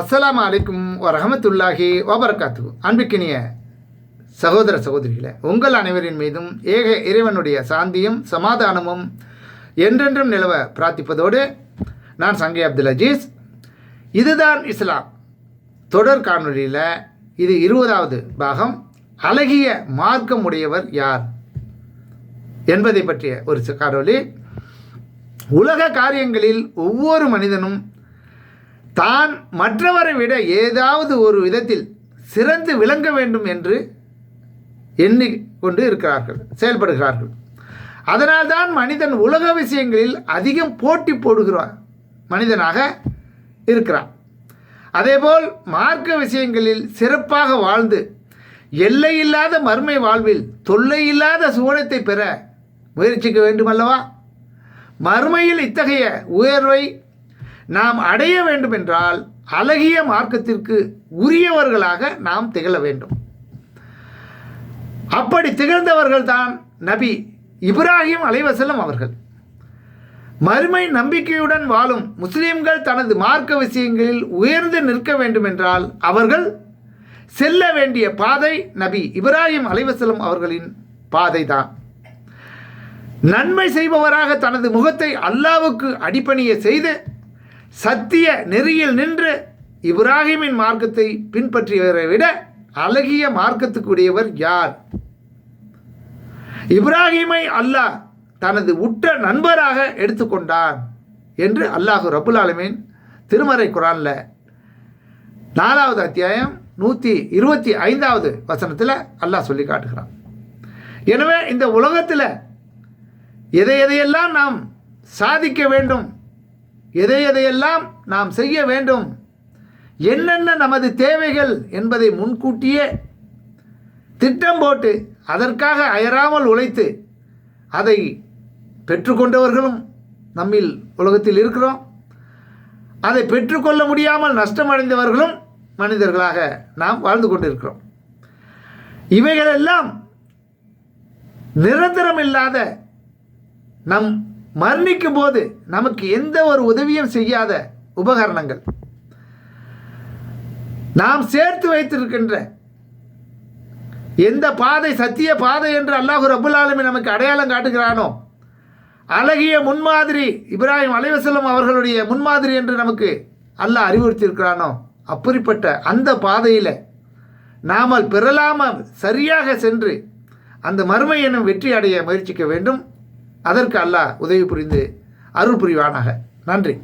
அஸ்லாம் அலைக்கும் வரஹமத்துல்லாஹி வபர்காத்து அன்பிக்கினிய சகோதர சகோதரிகளே உங்கள் அனைவரின் மீதும் ஏக இறைவனுடைய சாந்தியும் சமாதானமும் என்றென்றும் நிலவ பிரார்த்திப்பதோடு நான் சங்கை அப்துல் அஜீஸ். இதுதான் இஸ்லாம். தொடர் காணொளியில் இது இருபதாவது பாகம். அழகிய மார்க்கம் உடையவர் யார் என்பதை பற்றிய ஒரு காணொலி. காணொளி உலக காரியங்களில் ஒவ்வொரு மனிதனும் தான் மற்றவரை விட ஏதாவது ஒரு விதத்தில் சிறந்து விளங்க வேண்டும் என்று எண்ணிக்கொண்டு இருக்கிறார்கள் செயல்படுகிறார்கள். அதனால்தான் மனிதன் உலக விஷயங்களில் அதிகம் போட்டி போடுகிறான் மனிதனாக இருக்கிறான். அதேபோல் மார்க்க விஷயங்களில் சிறப்பாக வாழ்ந்து எல்லையில்லாத மறுமை வாழ்வில் தொல்லையில்லாத சுவனத்தை பெற முயற்சிக்க வேண்டுமல்லவா? மறுமையில் இத்தகைய உயர்வை நாம் அடைய வேண்டுமென்றால் அழகிய மார்க்கத்திற்கு உரியவர்களாக நாம் திகழ வேண்டும். அப்படி திகழ்ந்தவர்கள்தான் நபி இப்ராஹிம் அலைவசலம் அவர்கள். மறுமை நம்பிக்கையுடன் வாழும் முஸ்லிம்கள் தனது மார்க்க விஷயங்களில் உயர்ந்து நிற்க வேண்டுமென்றால் அவர்கள் செல்ல வேண்டிய பாதை நபி இப்ராஹிம் அலைவசலம் அவர்களின் பாதை தான் நன்மை செய்பவராக தனது முகத்தை அல்லாவுக்கு அடிப்பணிய செய்து சத்திய நெறியில் நின்று இப்ராஹிமின் மார்க்கத்தை பின்பற்றியவரை விட அழகிய மார்க்கத்துக்குரியவர் யார்? இப்ராஹிமை அல்லாஹ் தனது உற்ற நண்பராக எடுத்துக்கொண்டான் என்று அல்லாஹு ரபுல் ஆலமீன் திருமறை குரானில் நாலாவது அத்தியாயம் நூற்றி இருபத்தி ஐந்தாவது வசனத்தில் அல்லாஹ் சொல்லி காட்டுகிறான். எனவே இந்த உலகத்தில் எதை எதையெல்லாம் நாம் சாதிக்க வேண்டும் எதை எதையெல்லாம் நாம் செய்ய வேண்டும்? என்னென்ன நமது தேவைகள் என்பதை முன்கூட்டியே திட்டம் போட்டு அதற்காக அயராமல் உழைத்து அதை பெற்றுக்கொண்டவர்களும் நம்மில் உலகத்தில் இருக்கிறோம். அதை பெற்றுக்கொள்ள முடியாமல் நஷ்டமடைந்தவர்களும் மனிதர்களாக நாம் வாழ்ந்து கொண்டிருக்கிறோம். இவைகளெல்லாம் நிரந்தரம் இல்லாத நம் மரணிக்கும் போது நமக்கு எந்த ஒரு உதவியும் செய்யாத உபகரணங்கள். நாம் சேர்த்து வைத்திருக்கின்ற எந்த பாதை சத்திய பாதை என்று அல்லாஹு அபுல் ஆலமீன் நமக்கு அடையாளம் காட்டுகிறானோ அழகிய முன்மாதிரி இப்ராஹிம் அலைவசல்லம் அவர்களுடைய முன்மாதிரி என்று நமக்கு அல்லாஹ் அறிவுறுத்தியிருக்கிறானோ அப்படிப்பட்ட அந்த பாதையில் நாமல் பெறலாமல் சரியாக சென்று அந்த மறுமை எனும் வெற்றி அடைய முயற்சிக்க வேண்டும். அதற்கு அல்லாஹ் உதவி புரிந்து அருள் புரிவானாக. நன்றி.